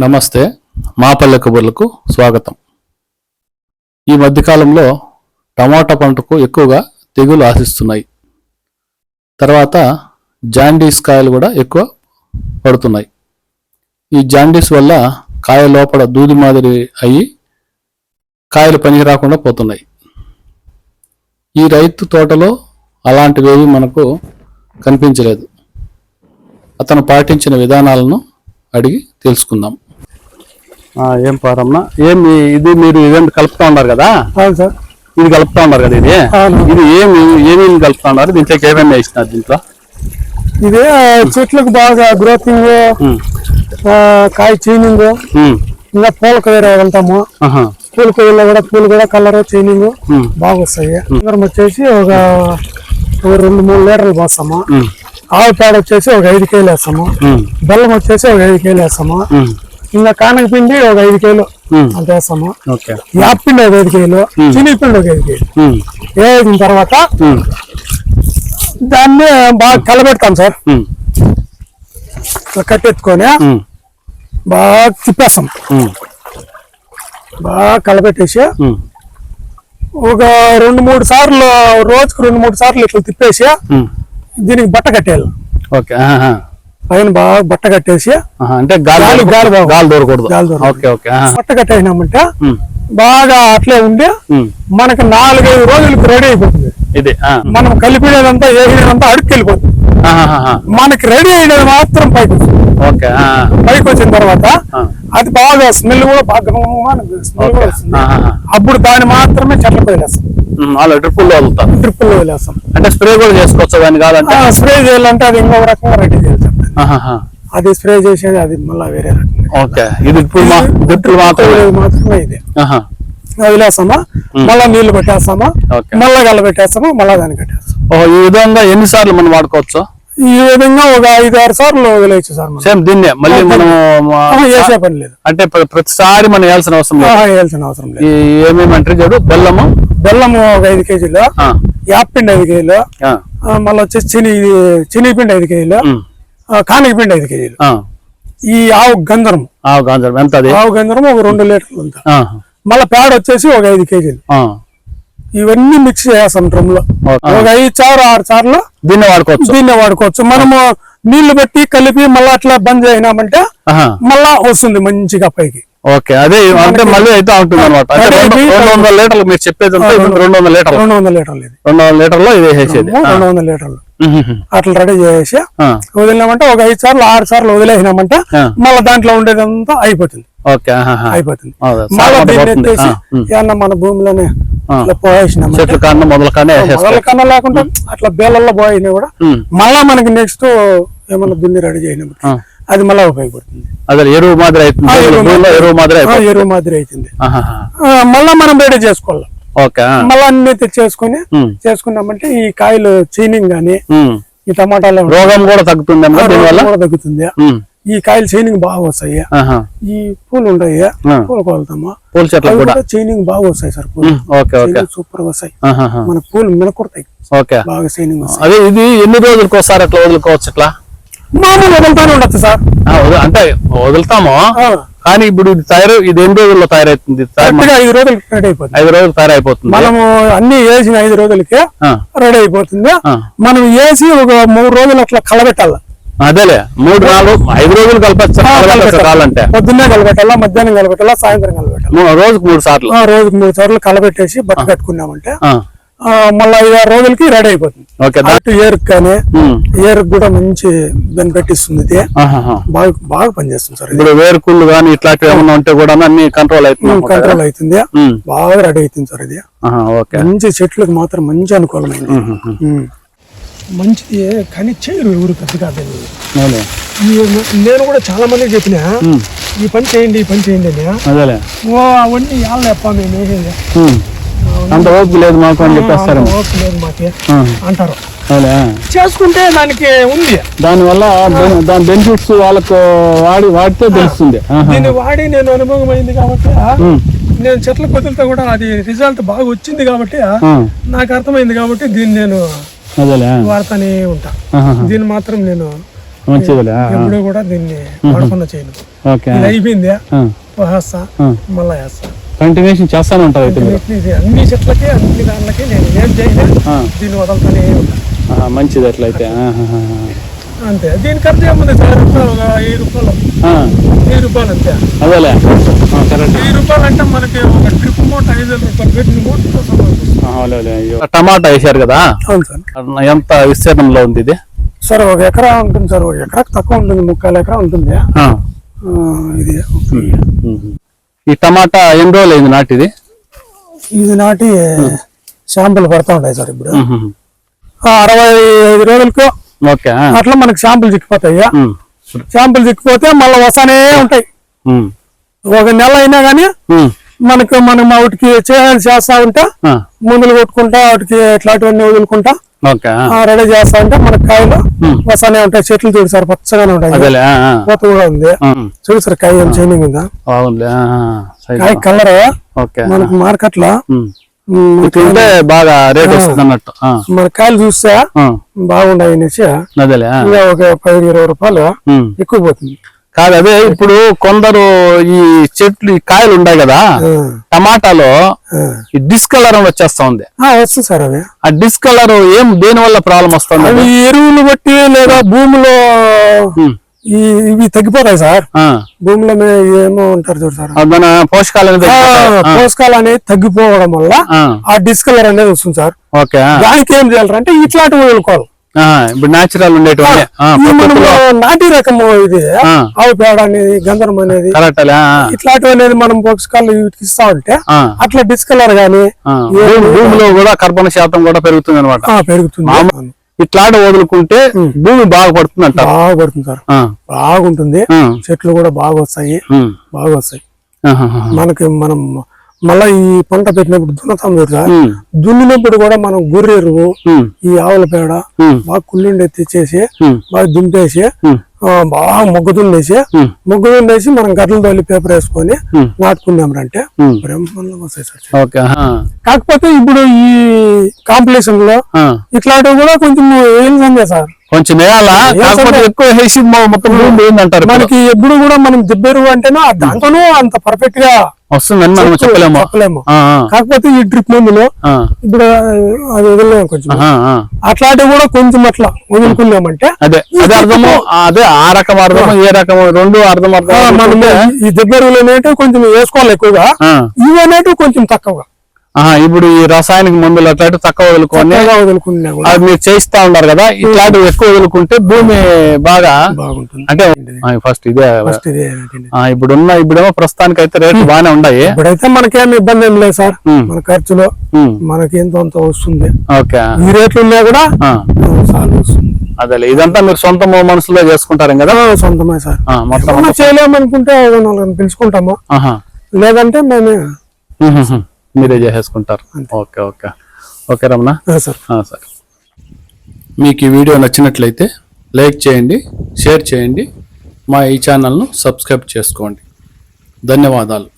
నమస్తే మా పల్లె కబుర్లకు స్వాగతం. ఈ మధ్యకాలంలో టమాటా పంటకు ఎక్కువగా తెగులు ఆశిస్తున్నాయి. తర్వాత జాండీస్ కాయలు కూడా ఎక్కువ పడుతున్నాయి. ఈ జాండీస్ వల్ల కాయ లోపల దూది మాదిరి అయ్యి కాయలు పనికి రాకుండా పోతున్నాయి. ఈ రైతు తోటలో అలాంటివేవి మనకు కనిపించలేదు. అతను పాటించిన విధానాలను అడిగి తెలుసుకుందాం. ఏం పారమ్మా? ఏమి ఇది మీరు ఇదేంటి కలుపుతా ఉన్నారు కదా? అవును సార్. ఇది కలుపుతా ఉన్నారు కదా ఇది. ఇది ఏమి ఏమేమి కలుపుతా ఉన్నారు? దీంట్లో ఏమేమి వేసినారు దీంట్లో? ఇదే చెట్లకు బాగా గ్రోతింగ్ కాయ చైనింగ్ ఇంకా పూలకు వేరే వెళ్తాము పూల కొయ్యలో కూడా పూలు కూడా కలర్ చైనింగ్ బాగా వస్తాయి అందరం వచ్చేసి ఒక రెండు మూడు లీటర్లు పోస్తాము. ఆవు పేడ వచ్చేసి ఒక ఐదు కేలు వేస్తాము. బెల్లం వచ్చేసి ఒక ఐదు కేలు వేస్తాము. ఇంకా కానక పిండి ఒక ఐదు కేలు. అంత వేస్తాము. ఓకే. యాప్ పిండి ఒక ఐదు కేలు. చిని పిండి ఒక ఐదు కేలు. వేసిన తర్వాత దాన్ని బాగా కలబెడతాం సార్. కట్టెత్తుకొని బాగా తిప్పేస్తాం. బాగా కలబెట్టేసి ఒక రెండు మూడు సార్లు రోజుకు రెండు మూడు సార్లు ఇట్లా తిప్పేసి దీనికి బట్ట కట్టేయాలి. ఓకే. పైన బాగా బట్ట కట్టేసి అంటే గాలి గాలి- గాలి దూరకూడదు బట్ట కట్టేసినామంటే బాగా అట్లే ఉండి మనకు నాలుగైదు రోజులకు రెడీ అయిపోతుంది. ఇది మనం కలిపినదంతా వేసినదంతా అడుక్కి వెళ్ళిపోతుంది మనకి రెడీ అయినది మాత్రం పైకి ఓకే పైకి వచ్చిన తర్వాత అది బాగా స్మెల్ కూడా బాగా స్మెల్ కూడా వస్తుంది. ఆహాహా. అప్పుడు దాన్ని మాత్రమే చెట్ల వదిలేస్తాం అలా వదులుతారు ట్రిప్పుల్లో వదిలేస్తాం అంటే స్ప్రే కూడా చేసుకోవచ్చు దాన్ని కాదంటే? స్ప్రే చేయాలంటే అది ఇంకొక రకంగా రెడీ చేయాలి. అది స్ప్రే చేసేది అది మళ్ళీ వేరే ఓకే. ఇది ఇప్పుడు మాత్రమే. మాత్రమే. వదిలేస్తామా? మళ్ళా నీళ్ళు పెట్టేస్తామా. మళ్ళా గల్ల పెట్టేస్తామా? మళ్ళా దాన్ని కట్టేస్తాం ఓ ఈ విధంగా ఎన్నిసార్లు మనం వాడుకోవచ్చు? ఈ విధంగా ఒక ఐదు ఆరు సార్లు వదిలేయచ్చు సార్ సేమ్ దీన్నే. మళ్ళీ మనం వేసే పని లేదు. అంటే ప్ర- ప్రతిసారి మనం వేయాల్సిన అవసరం లేదు. వేయాల్సిన అవసరం లేదు. ఏమేమి అంటే చూడు? బెల్లము. బెల్లము ఒక ఐదు కేజీలు. ఆ, యాప్పిండి ఐదు కేజీలు. మళ్ళీ వచ్చేసి చిని చిని పిండి ఐదు కేజీలు. ఉమ్, ఆ, కానిక పిండి ఐదు కేజీలు. ఈ ఆవు గంధరం ఆ, గాంజరం ఎంత ఆవు గంధరం ఒక రెండు లీటర్లు ఆ, మళ్ళీ పేడ వచ్చేసి ఒక ఐదు కేజీలు. ఇవన్నీ మిక్స్ చేస్తాం డ్రమ్లో. ఒక ఐదు చారు ఆరు సార్లు దీన్నే వాడుకోవచ్చు. దీన్నే వాడుకోవచ్చు. మనము నీళ్ళు పెట్టి కలిపి మళ్ళీ అట్లా బంద్ అయినామంటే మళ్ళా వస్తుంది మంచిగా పైకి. ఓకే. అదే అంటే మళ్ళీ అయితే ఉంటుంది అనమాట రెండు వందల లీటర్లు మీరు చెప్పేది అంతా రెండు వందల లీటర్లు. రెండు వందల లీటర్లు రెండు వందల లీటర్లో ఇది వేసేది. రెండు వందల లీటర్లు. అట్లా రెడీ చేసి వదిలినామంటే ఒక ఐదు సార్లు ఆరు సార్లు వదిలేసినామంటే. మళ్ళీ దాంట్లో ఉండేదంతా అయిపోతుంది. అయిపోతుంది మళ్ళీ దీన్ని. ఎత్తేసి. ఏమన్నా మన భూమిలోనే ఆ. ఇట్లా పోయేసినామంటే చెట్లు కాన్న మొదల మొదల కన్నా లేకుండా అట్లా బేలల్లో పోయినా కూడా. మళ్ళా మనకి నెక్స్ట్ ఏమన్నా దున్ని రెడీ ఆ. అది మళ్ళా ఉపయోగపడుతుంది అదే ఎరువు మాదిరి అవుతుంది ఆ, ఎరువు మాదిరి. ఎరువు మాదిరి అవుతుంది మళ్ళా మనం రెడీ చేసుకోవాలి. మళ్ళా అన్ని తెచ్చేసుకొని. చేసుకున్నామంటే ఈ కాయలు చైనింగ్ గానీ. ఈ టమాటాలు రోగం కూడా తగ్గుతుంది కూడా తగ్గుతుంది. ఈ కాయలు చైనింగ్ బాగా వస్తాయి. ఈ పూలు ఉంటాయి. పూలు కొలుతామా పూల చెట్లు కూడా? చైనింగ్ బాగా వస్తాయి సార్ పూలు. సూపర్గా వస్తాయి. మన పూలు మినకొడతాయి. ఓకే. బాగా చైనింగ్ అదే ఇది ఎన్ని రోజులకు ఒకసారి అట్లా వదులుకోవచ్చు ఇట్లా? మామూలు వదులుతానే ఉండొచ్చు సార్. అంటే వదులుతాము. కానీ ఇప్పుడు ఇది తయారు ఇది ఎన్ని రోజుల్లో తయారవుతుంది తయారు- కరెక్ట్గా ఐదు రోజులు రెడీ అయిపోతుంది. ఐదు రోజులు తయారైపోతుంది. మనము అన్ని వేసిన ఐదు రోజులకే రెడీ అయిపోతుంది. మనం వేసి ఒక మూడు రోజులు అట్లా కలబెట్టాలి? అదేలే మూడు నాలుగు ఐదు రోజులు కలపచ్చు కావాలంటే. పొద్దున్నే కలబెట్టాలా మధ్యాహ్నం కలబెట్టాలా సాయంత్రం కలబెట్టాలి? రోజుకు మూడు సార్లు. రోజుకి మూడు సార్లు కలబెట్టేసి బట్ట కట్టుకున్నామంటే మళ్ళీ ఐదు ఆరు రోజులకి రెడీ అయిపోతుంది. అటు ఏరుకు కానీ. ఏరుకు కూడా మంచి బెనిఫిట్ ఇస్తుంది ఇది. బాగా బాగా పనిచేస్తుంది సార్ ఇప్పుడు వేరుకుళ్ళు కానీ ఇట్లాంటివి ఏమన్నా ఉంటే కూడా అన్ని కంట్రోల్ అవుతుంది కంట్రోల్ అవుతుంది. బాగా రెడీ అవుతుంది సార్ ఇది. మంచి చెట్లకు మాత్రం మంచి అనుకూలమైంది. మంచిది కానీ చేయరు ఎవరు పెద్దగా నేను కూడా చాలా మందికి చెప్పిన. ఈ పని చేయండి ఈ పని చేయండి అని. ఓ అవన్నీ యాళ్ళ చెప్పా మేము. అంత ఓపిక లేదు మాకు అని చెప్పేస్తారు. అంత ఓపిక లేదు మాకి ఆ, అంటారు. చేసుకుంటే దానికి ఉంది. దానివల్ల దాని బెనిఫిట్స్ వాళ్ళకు వాడి వాడితే తెలుస్తుంది. దీన్ని వాడి నేను అనుభవం అయింది కాబట్టి. నేను చెట్ల కొద్దితో కూడా అది రిజల్ట్ బాగా వచ్చింది కాబట్టి నాకు అర్థమైంది కాబట్టి దీన్ని నేను వాడుతానే ఉంటా. దీన్ని మాత్రం నేను. ఎప్పుడు కూడా దీన్ని వాడకుండా చేయను. అయిపోయింది వేస్తా. మళ్ళా వేస్తా కంటిన్యూషన్ చేస్తానే ఉంటారు అయితే మీరు? అన్ని చెట్లకి అన్ని దాంట్లకి నేను ఏం చేయలే ఆ, దీన్ని వదలుతానే ఉంటా ఆ, మంచిది అట్లయితే. అంతే. దీని ఖర్చు ఏముంది? సార్ వెయ్యి రూపాయలు. వెయ్యి రూపాయలు అంతే. అదేలే. వెయ్యి రూపాయలు అంటే మనకి ఒక ట్రిప్ మూట ఐదు రూపాయలు. టమాటా వేశారు కదా? అవును సార్. ఎంత విస్తీర్ణంలో ఉంది ఇది? సార్ ఒక ఎకరా ఉంటుంది సార్. ఒక ఎకరాకు తక్కువ ఉంటుంది ముక్కాలు ఎకరా ఉంటుంది. ఇది. ఈ టమాటా ఎన్ని రోజులు అయింది నాటిది ఇది నాటి శాంపుల్ పడతా ఉంటాయి సార్ ఇప్పుడు అరవై ఐదు రోజులకు ఓకే. అట్లా మనకి శాంపుల్ చిక్కిపోతాయి. శాంపుల్ చిక్కిపోతే మళ్ళీ వస్తానే ఉంటాయి. ఒక నెల అయినా ఉమ్. మనకు మనం వాటికి చేయాలి చేస్తా ఉంటా మందులు కొట్టుకుంటా వాటికి ఇట్లాంటివన్నీ వదులుకుంటా. రెడీ చేస్తా ఉంటే మనకి కాయలు. వస్తానే ఉంటాయి చెట్లు చూడు సార్ పచ్చగానే ఉంటాయి. పూత కూడా ఉంది. చూడు సార్ కాయ ఏం ఉందా. సైడ్ కాయ కలర్? ఓకే మనకి మార్కెట్లో బాగా రేట్ వస్తుంది అన్నట్టు మన కాయలు చూస్తే ఆ. బాగున్నాయి అనేసి ఒక పది ఇరవై రూపాయలు. ఎక్కువ పోతుంది. కాదు అదే ఇప్పుడు కొందరు ఈ చెట్లు ఈ కాయలు ఉన్నాయి కదా టమాటాలో. ఈ డిస్కలర్ అని వచ్చేస్తా ఉంది ఆ, వస్తుంది సార్ అవి ఆ డిస్కలర్ ఏం దేని వల్ల ప్రాబ్లం వస్తుంది? ఎరువులు బట్టి లేదా భూమిలో ఇవి తగ్గిపోతాయి సార్. భూమిలో ఏమో ఉంటారు చూడు సార్. పోషకాలు పోషకాలు అనేది తగ్గిపోవడం వల్ల ఆ, డిస్కలర్ అనేది వస్తుంది సార్. దానికి ఏం చేయాలంటే ఇట్లాంటివి వదులుకోవాలి ఆ, ఇప్పుడు న్యాచురల్ ఉండేటువంటి నాటి రకము ఇది. ఆవు పేడ అనేది గంధరం అనేది. ఇట్లాంటివి అనేది మనం వీటికి ఇస్తా ఉంటే అట్లా డిస్కలర్ గానీ భూమిలో కూడా కర్బన శాతం కూడా పెరుగుతుంది అనమాట పెరుగుతుంది. ఇట్లాంటి వదులుకుంటే భూమి బాగా పడుతుంది సార్. ఆ, బాగుంటుంది. ఆ, చెట్లు కూడా బాగా వస్తాయి. బాగా వస్తాయి. మనకి మనం మళ్ళా ఈ పంట పెట్టినప్పుడు దున్నతాం ఉమ్, దున్నినప్పుడు కూడా మనం గొర్రెరువు ఈ ఆవుల పేడ బాగా కుళ్ళుండి తెచ్చేసి బాగా దుంపేసి బాగా మొగ్గు దున్నేసి ఉమ్, మొగ్గు దున్నేసి మనం గడ్డలు తోలి పేపర్ వేసుకొని నాటుకున్నామంటే ఉమ్. బ్రహ్మాండంగా వస్తాయి సార్. కాకపోతే ఇప్పుడు ఈ కాంపిటీషన్లో ఇట్లాంటివి కూడా కొంచెం ఏం సార్? కొంచెం వేయాలా? కాకపోతే ఎక్కువ వేసి మొత్తం భూమి పోయిందంటారు. మనకి ఎప్పుడు కూడా మనం దిబ్బెరు అంటేనో దాంతోనూ అంత పర్ఫెక్ట్గా వస్తుందని మనం చెప్పలేము. కాకపోతే ఈ డ్రిప్ మందులు ఇప్పుడు అది వదిలేము కొంచెం. అట్లాంటివి కూడా కొంచెం అట్లా వదులుకున్నామంటే అదే అదే అర్థము. అదే ఆ రకం అర్థము ఏ రకం రెండు అర్థం అర్థం మనం ఈ అనేటివి కొంచెం వేసుకోవాలి ఎక్కువగా. ఇవి అనేటివి కొంచెం తక్కువగా. ఇప్పుడు ఈ రసాయనిక మందులు అట్లాంటి తక్కువ వదులుకొని అది మీరు చేయిస్తా ఉన్నారు కదా ఇట్లాంటివి ఎక్కువ వదులుకుంటే భూమి బాగా బాగుంటుంది. అంటే ఫస్ట్ ఇదే ఇప్పుడున్న ఇప్పుడేమో ప్రస్తుతానికి అయితే రేట్లు బాగానే ఉన్నాయి. ఇప్పుడైతే మనకేం ఇబ్బంది ఏం లేదు సార్. మన ఖర్చులో మనకి ఎంతో అంత వస్తుంది. ఓకే. ఈ రేట్లు ఉన్నా కూడా వస్తుంది. అదేలే ఇదంతా మీరు సొంత మనసులో చేసుకుంటారు కదా? సొంతమే సార్. మొత్తం చేయలేమనుకుంటే పిలుచుకుంటాము. లేదంటే మేమే. మీరే చేసేసుకుంటారు. Okay okay. Okay Ramana? Sir. సరే. మీకు ఈ వీడియో నచ్చినట్లయితే లైక్ చేయండి షేర్ చేయండి మా ఈ ఛానల్ను సబ్స్క్రైబ్ చేసుకోండి. ధన్యవాదాలు.